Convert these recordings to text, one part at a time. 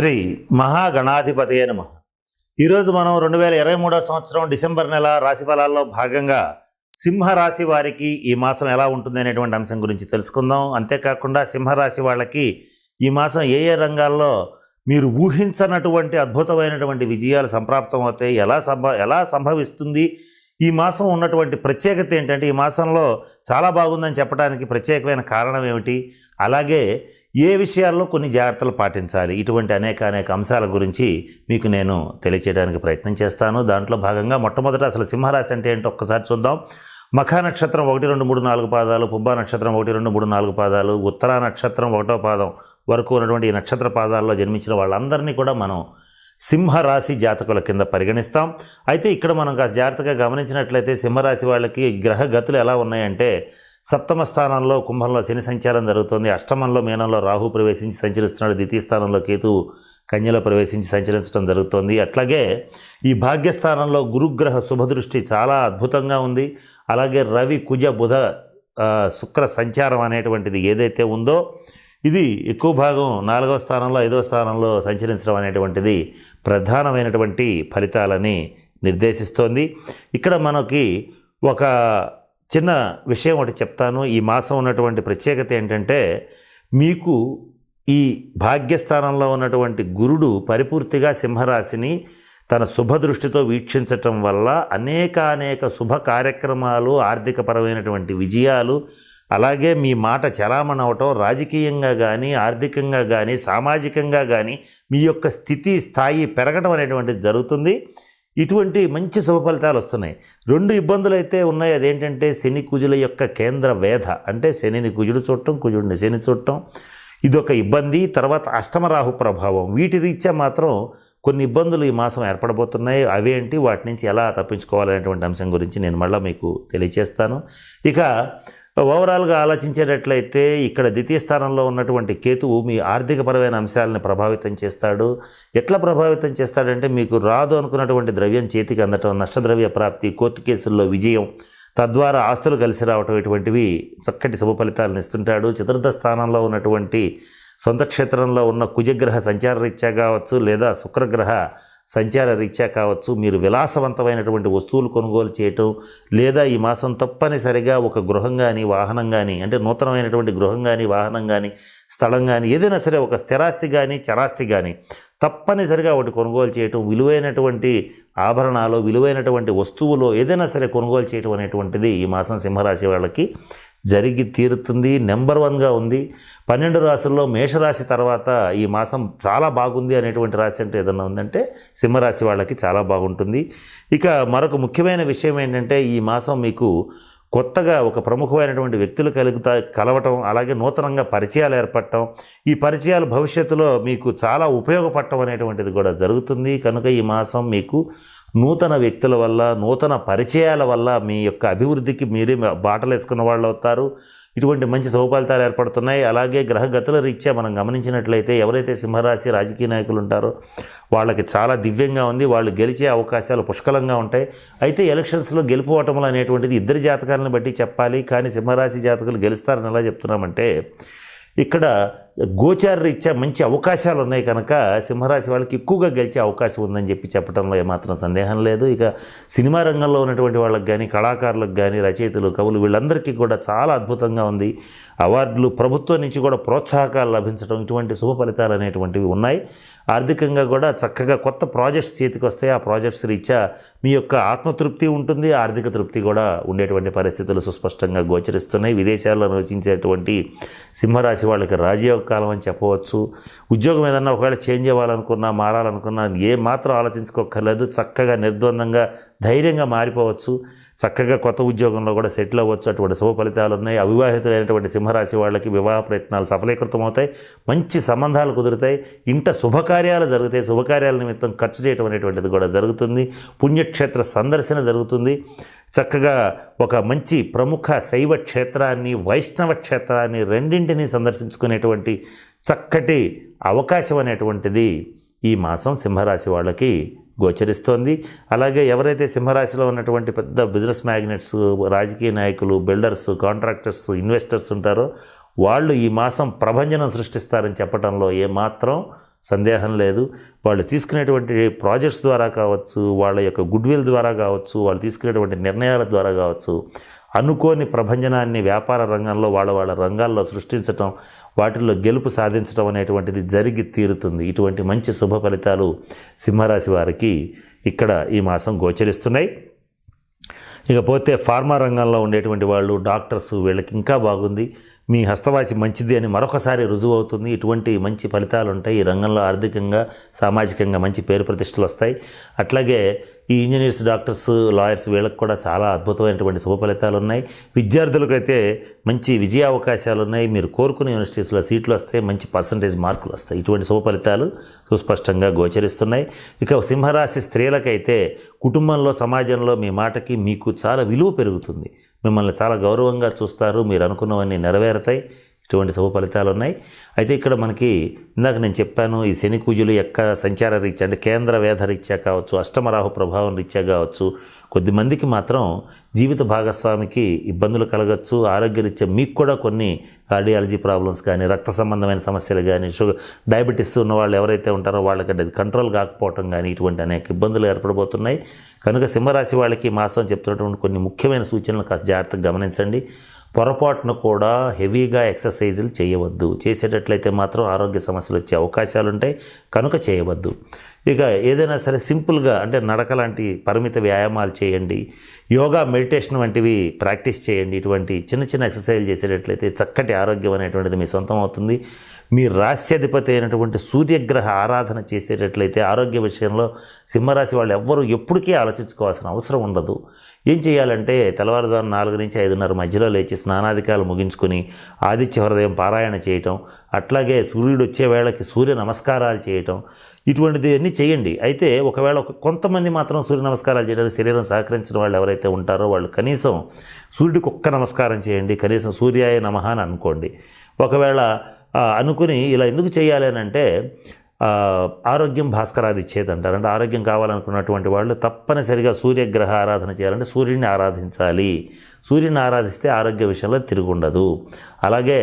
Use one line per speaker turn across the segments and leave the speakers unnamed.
శ్రీ మహాగణాధిపతయ నమ. ఈరోజు మనం రెండు వేల ఇరవై మూడో సంవత్సరం డిసెంబర్ నెల రాశి ఫలాల్లో భాగంగా సింహరాశి వారికి ఈ మాసం ఎలా ఉంటుంది అనేటువంటి అంశం గురించి తెలుసుకుందాం. అంతేకాకుండా సింహరాశి వాళ్ళకి ఈ మాసం ఏ ఏ రంగాల్లో మీరు ఊహించనటువంటి అద్భుతమైనటువంటి విజయాలు సంప్రాప్తం అవుతాయి ఎలా సంభ ఎలా సంభవిస్తుంది ఈ మాసం ఉన్నటువంటి ప్రత్యేకత ఏంటంటే ఈ మాసంలో చాలా బాగుందని చెప్పడానికి ప్రత్యేకమైన కారణం ఏమిటి? అలాగే ఏ విషయాల్లో కొన్ని జాగ్రత్తలు పాటించాలి? ఇటువంటి అనేక అనేక అంశాల గురించి మీకు నేను తెలియచేయడానికి ప్రయత్నం చేస్తాను. దాంట్లో భాగంగా మొట్టమొదట అసలు సింహరాశి అంటే ఏంటో ఒక్కసారి చూద్దాం. మఖా నక్షత్రం ఒకటి రెండు మూడు నాలుగు పాదాలు పుబ్బా నక్షత్రం ఒకటి రెండు మూడు నాలుగు పాదాలు ఉత్తరా నక్షత్రం ఒకటో పాదం వరకు ఉన్నటువంటి ఈ నక్షత్ర పాదాల్లో జన్మించిన వాళ్ళందరినీ కూడా మనం సింహరాశి జాతకుల కింద పరిగణిస్తాం. అయితే ఇక్కడ మనం కాస్త జాగ్రత్తగా గమనించినట్లయితే సింహరాశి వాళ్ళకి గ్రహ గతులు ఎలా ఉన్నాయంటే సప్తమ స్థానంలో కుంభంలో శని సంచారం జరుగుతుంది. అష్టమంలో మీనంలో రాహు ప్రవేశించి సంచరిస్తున్నాడు. ద్వితీయ స్థానంలో కేతు కన్యలో ప్రవేశించి సంచరించడం జరుగుతుంది. అట్లాగే ఈ భాగ్యస్థానంలో గురుగ్రహ శుభదృష్టి చాలా అద్భుతంగా ఉంది. అలాగే రవి కుజ బుధ శుక్ర సంచారం అనేటువంటిది ఏదైతే ఉందో ఇది ఎక్కువ భాగం నాలుగవ స్థానంలో ఐదవ స్థానంలో సంచరించడం అనేటువంటిది ప్రధానమైనటువంటి ఫలితాలని నిర్దేశిస్తోంది. ఇక్కడ మనకి ఒక చిన్న విషయం ఒకటి చెప్తాను. ఈ మాసం ఉన్నటువంటి ప్రత్యేకత ఏంటంటే మీకు ఈ భాగ్యస్థానంలో ఉన్నటువంటి గురుడు పరిపూర్తిగా సింహరాశిని తన శుభదృష్టితో వీక్షించటం వల్ల అనేక అనేక శుభ కార్యక్రమాలు ఆర్థికపరమైనటువంటి విజయాలు అలాగే మీ మాట చలామణి అవటం రాజకీయంగా కానీ ఆర్థికంగా కానీ సామాజికంగా కానీ మీ యొక్క స్థితి స్థాయి పెరగడం అనేటువంటిది జరుగుతుంది. ఇటువంటి మంచి శుభ ఫలితాలు వస్తున్నాయి. రెండు ఇబ్బందులు అయితే ఉన్నాయి. అదేంటంటే శని కుజుల యొక్క కేంద్ర వేధ. అంటే శనిని కుజుడు చూడటం కుజుడిని శని చూడటం. ఇదొక ఇబ్బంది. తర్వాత అష్టమరాహు ప్రభావం. వీటి రీత్యా మాత్రం కొన్ని ఇబ్బందులు ఈ మాసం ఏర్పడబోతున్నాయి. అవేంటి వాటి నుంచి ఎలా తప్పించుకోవాలనేటువంటి అంశం గురించి నేను మళ్ళీ మీకు తెలియచేస్తాను. ఇక ఓవరాల్గా ఆలోచించేటట్లయితే ఇక్కడ ద్వితీయ స్థానంలో ఉన్నటువంటి కేతువు మీ ఆర్థికపరమైన అంశాలను ప్రభావితం చేస్తాడు. ఎట్లా ప్రభావితం చేస్తాడంటే మీకు రాదు అనుకున్నటువంటి ద్రవ్యం చేతికి అందటం నష్టద్రవ్య ప్రాప్తి కోర్టు కేసుల్లో విజయం తద్వారా ఆస్తులు కలిసి రావటం ఇటువంటివి చక్కటి శుభ ఫలితాలను ఇస్తుంటాడు. చతుర్థ స్థానంలో ఉన్నటువంటి సొంత క్షేత్రంలో ఉన్న కుజగ్రహ సంచార రీత్యా కావచ్చు లేదా శుక్రగ్రహ సంచార రీత్యా కావచ్చు మీరు విలాసవంతమైనటువంటి వస్తువులు కొనుగోలు చేయటం లేదా ఈ మాసం తప్పనిసరిగా ఒక గృహం కానీ వాహనం కానీ అంటే నూతనమైనటువంటి గృహం కానీ వాహనం కానీ స్థలం కానీ ఏదైనా సరే ఒక స్థిరాస్తి కానీ చరాస్తి కానీ తప్పనిసరిగా ఒకటి కొనుగోలు చేయటం విలువైనటువంటి ఆభరణాలు విలువైనటువంటి వస్తువులు ఏదైనా సరే కొనుగోలు చేయటం అనేటువంటిది ఈ మాసం సింహరాశి వాళ్ళకి జరిగి తీరుతుంది. నెంబర్ వన్గా ఉంది. పన్నెండు రాశుల్లో మేషరాశి తర్వాత ఈ మాసం చాలా బాగుంది అనేటువంటి రాశి అంటే ఏదన్నా ఉందంటే సింహరాశి వాళ్ళకి చాలా బాగుంటుంది. ఇక మరొక ముఖ్యమైన విషయం ఏంటంటే ఈ మాసం మీకు కొత్తగా ఒక ప్రముఖమైనటువంటి వ్యక్తులు కలుగుతా కలవటం అలాగే నూతనంగా పరిచయాలు ఏర్పడటం ఈ పరిచయాలు భవిష్యత్తులో మీకు చాలా ఉపయోగపడటం అనేటువంటిది కూడా జరుగుతుంది. కనుక ఈ మాసం మీకు నూతన వ్యక్తుల వల్ల నూతన పరిచయాల వల్ల మీ యొక్క అభివృద్ధికి మీరే బాటలు వేసుకున్న వాళ్ళు అవుతారు. ఇటువంటి మంచి సౌఫలితాలు ఏర్పడుతున్నాయి. అలాగే గ్రహగతుల రీత్యా మనం గమనించినట్లయితే ఎవరైతే సింహరాశి రాజకీయ నాయకులు ఉంటారో వాళ్ళకి చాలా దివ్యంగా ఉంది. వాళ్ళు గెలిచే అవకాశాలు పుష్కలంగా ఉంటాయి. అయితే ఎలక్షన్స్లో గెలుపు ఓటములు అనేటువంటిది ఇద్దరి జాతకాలను బట్టి చెప్పాలి. కానీ సింహరాశి జాతకులు గెలుస్తారని ఎలా చెప్తున్నామంటే ఇక్కడ గోచారరీత్యా మంచి అవకాశాలు ఉన్నాయి కనుక సింహరాశి వాళ్ళకి ఎక్కువగా గెలిచే అవకాశం ఉందని చెప్పి చెప్పడంలో ఏమాత్రం సందేహం లేదు. ఇక సినిమా రంగంలో ఉన్నటువంటి వాళ్ళకి కానీ కళాకారులకు కానీ రచయితలు కవులు వీళ్ళందరికీ కూడా చాలా అద్భుతంగా ఉంది. అవార్డులు ప్రభుత్వం నుంచి కూడా ప్రోత్సాహకాలు లభించడం ఇటువంటి శుభ ఫలితాలు అనేటువంటివి ఉన్నాయి. ఆర్థికంగా కూడా చక్కగా కొత్త ప్రాజెక్ట్స్ చేతికి వస్తాయి. ఆ ప్రాజెక్ట్స్ రీత్యా మీ యొక్క ఆత్మతృప్తి ఉంటుంది. ఆర్థిక తృప్తి కూడా ఉండేటువంటి పరిస్థితులు సుస్పష్టంగా గోచరిస్తున్నాయి. విదేశాల్లో నివసించేటువంటి సింహరాశి వాళ్ళకి రాజయోగ కాలం అని చెప్పవచ్చు. ఉద్యోగం ఏదన్నా ఒకవేళ చేంజ్ అవ్వాలనుకున్నా మారాలనుకున్నా ఏ మాత్రం ఆలోచించుకోక్కర్లేదు. చక్కగా నిర్ద్వందంగా ధైర్యంగా మారిపోవచ్చు. చక్కగా కొత్త ఉద్యోగంలో కూడా సెటిల్ అవ్వచ్చు. అటువంటి శుభ ఫలితాలు ఉన్నాయి. అవివాహితులైనటువంటి సింహరాశి వాళ్ళకి వివాహ ప్రయత్నాలు సఫలీకృతం అవుతాయి మంచి సంబంధాలు కుదురుతాయి. ఇంట శుభకార్యాలు జరుగుతాయి. శుభకార్యాల నిమిత్తం ఖర్చు చేయడం అనేటువంటిది కూడా జరుగుతుంది. పుణ్యక్షేత్ర సందర్శన జరుగుతుంది. చక్కగా ఒక మంచి ప్రముఖ శైవ క్షేత్రాన్ని వైష్ణవ క్షేత్రాన్ని రెండింటినీ సందర్శించుకునేటువంటి చక్కటి అవకాశం అనేటువంటిది ఈ మాసం సింహరాశి వాళ్ళకి గోచరిస్తోంది. అలాగే ఎవరైతే సింహరాశిలో ఉన్నటువంటి పెద్ద బిజినెస్ మ్యాగ్నెట్స్ రాజకీయ నాయకులు బిల్డర్స్ కాంట్రాక్టర్స్ ఇన్వెస్టర్స్ ఉంటారో వాళ్ళు ఈ మాసం ప్రభంజనం సృష్టిస్తారని చెప్పడంలో ఏమాత్రం సందేహం లేదు. వాళ్ళు తీసుకునేటువంటి ప్రాజెక్ట్స్ ద్వారా కావచ్చు వాళ్ళ యొక్క గుడ్విల్ ద్వారా కావచ్చు వాళ్ళు తీసుకునేటువంటి నిర్ణయాల ద్వారా కావచ్చు అనుకోని ప్రభంజనాన్ని వ్యాపార రంగంలో వాళ్ళ వాళ్ళ రంగాల్లో సృష్టించటం వాటిల్లో గెలుపు సాధించడం అనేటువంటిది జరిగి తీరుతుంది. ఇటువంటి మంచి శుభ ఫలితాలు సింహరాశి వారికి ఇక్కడ ఈ మాసం గోచరిస్తున్నాయి. ఇకపోతే ఫార్మా రంగంలో ఉండేటువంటి వాళ్ళు డాక్టర్స్ వీళ్ళకి ఇంకా బాగుంది. మీ హస్తవాసి మంచిది అని మరొకసారి రుజువు అవుతుంది. ఇటువంటి మంచి ఫలితాలు ఉంటాయి ఈ రంగంలో ఆర్థికంగా సామాజికంగా మంచి పేరు ప్రతిష్టలు వస్తాయి. అట్లాగే ఈ ఇంజనీర్స్ డాక్టర్స్ లాయర్స్ వీళ్ళకి కూడా చాలా అద్భుతమైనటువంటి శుభ ఫలితాలు ఉన్నాయి విద్యార్థులకైతే మంచి విజయ అవకాశాలు ఉన్నాయి మీరు కోరుకునే యూనివర్సిటీస్లో సీట్లు వస్తాయి. మంచి పర్సంటేజ్ మార్కులు వస్తాయి. ఇటువంటి శుభ ఫలితాలు సుస్పష్టంగా గోచరిస్తున్నాయి. ఇక సింహరాశి స్త్రీలకైతే కుటుంబంలో సమాజంలో మీ మాటకి మీకు చాలా విలువ పెరుగుతుంది. మిమ్మల్ని చాలా గౌరవంగా చూస్తారు మీరు అనుకున్నవన్నీ నెరవేరుతాయి. ఇటువంటి శుభ ఫలితాలు ఉన్నాయి. అయితే ఇక్కడ మనకి ఇందాక నేను చెప్పాను ఈ శని కుజులు యొక్క సంచార రీత్యా అంటే కేంద్ర వేధ రీత్యా కావచ్చు అష్టమరాహు ప్రభావం రీత్యా కావచ్చు కొద్దిమందికి మాత్రం జీవిత భాగస్వామికి ఇబ్బందులు కలగచ్చు. ఆరోగ్యరీత్యా మీకు కూడా కొన్ని కార్డియాలజీ ప్రాబ్లమ్స్ కానీ రక్త సంబంధమైన సమస్యలు కానీ షుగర్ డయాబెటీస్ ఉన్న వాళ్ళు ఎవరైతే ఉంటారో వాళ్ళకంటే అది కంట్రోల్ కాకపోవటం కానీ ఇటువంటి అనేక ఇబ్బందులు ఏర్పడబోతున్నాయి. కనుక సింహరాశి వాళ్ళకి మాసం చెప్తున్నటువంటి కొన్ని ముఖ్యమైన సూచనలు కాస్త జాగ్రత్తగా గమనించండి. పొరపాటును కూడా హెవీగా ఎక్సర్సైజులు చేయవద్దు. చేసేటట్లయితే మాత్రం ఆరోగ్య సమస్యలు వచ్చే అవకాశాలు ఉంటాయి కనుక చేయవద్దు. ఇక ఏదైనా సరే సింపుల్గా అంటే నడక లాంటి పరిమిత వ్యాయామాలు చేయండి. యోగా మెడిటేషన్ వంటివి ప్రాక్టీస్ చేయండి. ఇటువంటి చిన్న చిన్న ఎక్సర్సైజ్ చేసేటట్లయితే చక్కటి ఆరోగ్యం అనేటువంటిది మీ సొంతం అవుతుంది. మీ రాశ్యాధిపతి అయినటువంటి సూర్యగ్రహ ఆరాధన చేసేటట్లయితే ఆరోగ్య విషయంలో సింహరాశి వాళ్ళు ఎవ్వరూ ఎప్పటికీ ఆలోచించుకోవాల్సిన అవసరం ఉండదు. ఏం చేయాలంటే తెల్లవారుజాము నాలుగు నుంచి ఐదున్నర మధ్యలో లేచి స్నానాధికారులు ముగించుకొని ఆదిత్య హృదయం పారాయణ చేయటం అట్లాగే సూర్యుడు వచ్చే వేళకి సూర్య నమస్కారాలు చేయటం ఇటువంటిది అన్నీ చేయండి. అయితే ఒకవేళ కొంతమంది మాత్రం సూర్య నమస్కారాలు చేయడానికి శరీరం సహకరించిన వాళ్ళు ఎవరైతే ఉంటారో వాళ్ళు కనీసం సూర్యుడికి ఒక్క నమస్కారం చేయండి కనీసం సూర్యాయ నమః అని అనుకోండి. ఒకవేళ అనుకుని ఇలా ఎందుకు చేయాలి అని అంటే ఆరోగ్యం భాస్కరాది ఇచ్చేది అంటారు. అంటే ఆరోగ్యం కావాలనుకున్నటువంటి వాళ్ళు తప్పనిసరిగా సూర్యగ్రహ ఆరాధన చేయాలంటే సూర్యుడిని ఆరాధించాలి. సూర్యుని ఆరాధిస్తే ఆరోగ్య విషయంలో తిరుగుండదు. అలాగే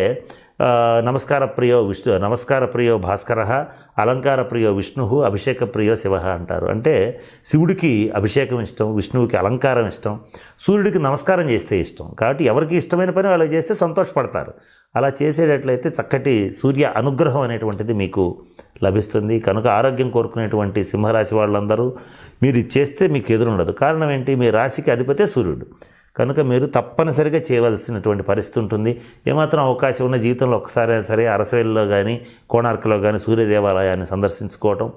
నమస్కార ప్రియో విష్ణు నమస్కార ప్రియో భాస్కర అలంకార ప్రియో విష్ణు అభిషేక ప్రియో శివ అంటారు. అంటే శివుడికి అభిషేకం ఇష్టం విష్ణువుకి అలంకారం ఇష్టం సూర్యుడికి నమస్కారం చేస్తే ఇష్టం. కాబట్టి ఎవరికి ఇష్టమైన పని వాళ్ళు చేస్తే సంతోషపడతారు. అలా చేసేటట్లయితే చక్కటి సూర్య అనుగ్రహం అనేటువంటిది మీకు లభిస్తుంది. కనుక ఆరోగ్యం కోరుకునేటువంటి సింహరాశి వాళ్ళందరూ మీరు చేస్తే మీకు ఎదురుండదు. కారణం ఏంటి? మీ రాశికి అధిపతే సూర్యుడు. కనుక మీరు తప్పనిసరిగా చేయవలసినటువంటి పరిస్థితి ఉంటుంది. ఏమాత్రం అవకాశం ఉన్న జీవితంలో ఒకసారి సరే అరసవేల్లో కానీ కోణార్కలో కానీ సూర్యదేవాలయాన్ని సందర్శించుకోవటం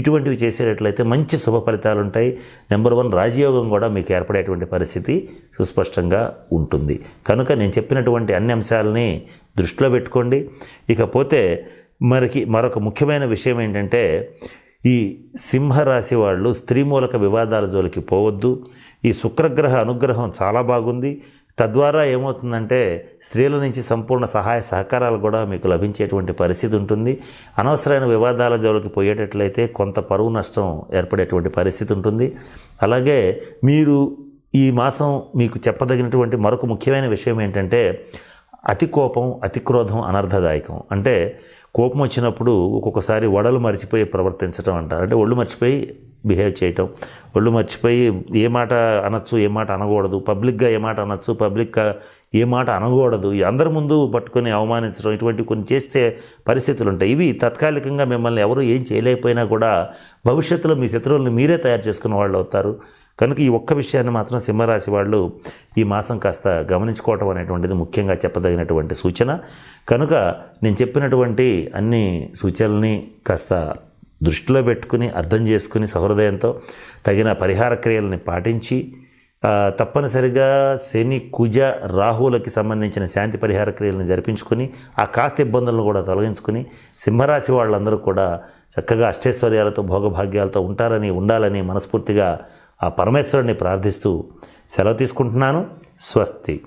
ఇటువంటివి చేసేటట్లయితే మంచి శుభ ఫలితాలు ఉంటాయి. నెంబర్ వన్ రాజయోగం కూడా మీకు ఏర్పడేటువంటి పరిస్థితి సుస్పష్టంగా ఉంటుంది. కనుక నేను చెప్పినటువంటి అన్ని అంశాలని దృష్టిలో పెట్టుకోండి. ఇకపోతే మరికి మరొక ముఖ్యమైన విషయం ఏంటంటే ఈ సింహరాశి వాళ్ళు స్త్రీ మూలక వివాదాల జోలికి పోవద్దు. ఈ శుక్రగ్రహ అనుగ్రహం చాలా బాగుంది. తద్వారా ఏమవుతుందంటే స్త్రీల నుంచి సంపూర్ణ సహాయ సహకారాలు కూడా మీకు లభించేటువంటి పరిస్థితి ఉంటుంది. అనవసరమైన వివాదాల జోలికి పోయేటట్లయితే కొంత పరువు నష్టం ఏర్పడేటువంటి పరిస్థితి ఉంటుంది. అలాగే మీరు ఈ మాసం మీకు చెప్పదగినటువంటి మరొక ముఖ్యమైన విషయం ఏంటంటే అతి కోపం అతి క్రోధం అనర్థదాయకం అంటే కోపం వచ్చినప్పుడు ఒక్కొక్కసారి వడలు మర్చిపోయి ప్రవర్తించడం అంటారు. అంటే ఒళ్ళు మర్చిపోయి బిహేవ్ చేయటం. ఒళ్ళు మర్చిపోయి ఏ మాట అనొచ్చు ఏ మాట అనకూడదు. పబ్లిక్గా ఏ మాట అనొచ్చు పబ్లిక్గా ఏ మాట అనకూడదు. అందరి ముందు పట్టుకొని అవమానించడం ఇటువంటి కొన్ని చేసే పరిస్థితులు ఉంటాయి. ఇవి తాత్కాలికంగా మిమ్మల్ని ఎవరు ఏం చేయలేకపోయినా కూడా భవిష్యత్తులో మీ శత్రువులను మీరే తయారు చేసుకున్న వాళ్ళు అవుతారు. కనుక ఈ ఒక్క విషయాన్ని మాత్రం సింహరాశి వాళ్ళు ఈ మాసం కాస్త గమనించుకోవటం అనేటువంటిది ముఖ్యంగా చెప్పదగినటువంటి సూచన. కనుక నేను చెప్పినటువంటి అన్ని సూచనల్ని కాస్త దృష్టిలో పెట్టుకుని అర్థం చేసుకుని సహృదయంతో తగిన పరిహార క్రియలని పాటించి తప్పనిసరిగా శని కుజ రాహువులకి సంబంధించిన శాంతి పరిహార క్రియలను జరిపించుకుని ఆ కాస్త ఇబ్బందులను కూడా తొలగించుకుని సింహరాశి వాళ్ళందరూ కూడా చక్కగా అష్టైశ్వర్యాలతో భోగభాగ్యాలతో ఉంటారని ఉండాలని మనస్ఫూర్తిగా ఆ పరమేశ్వరుని ప్రార్థిస్తూ సెలవు తీసుకుంటున్నాను. స్వస్తి.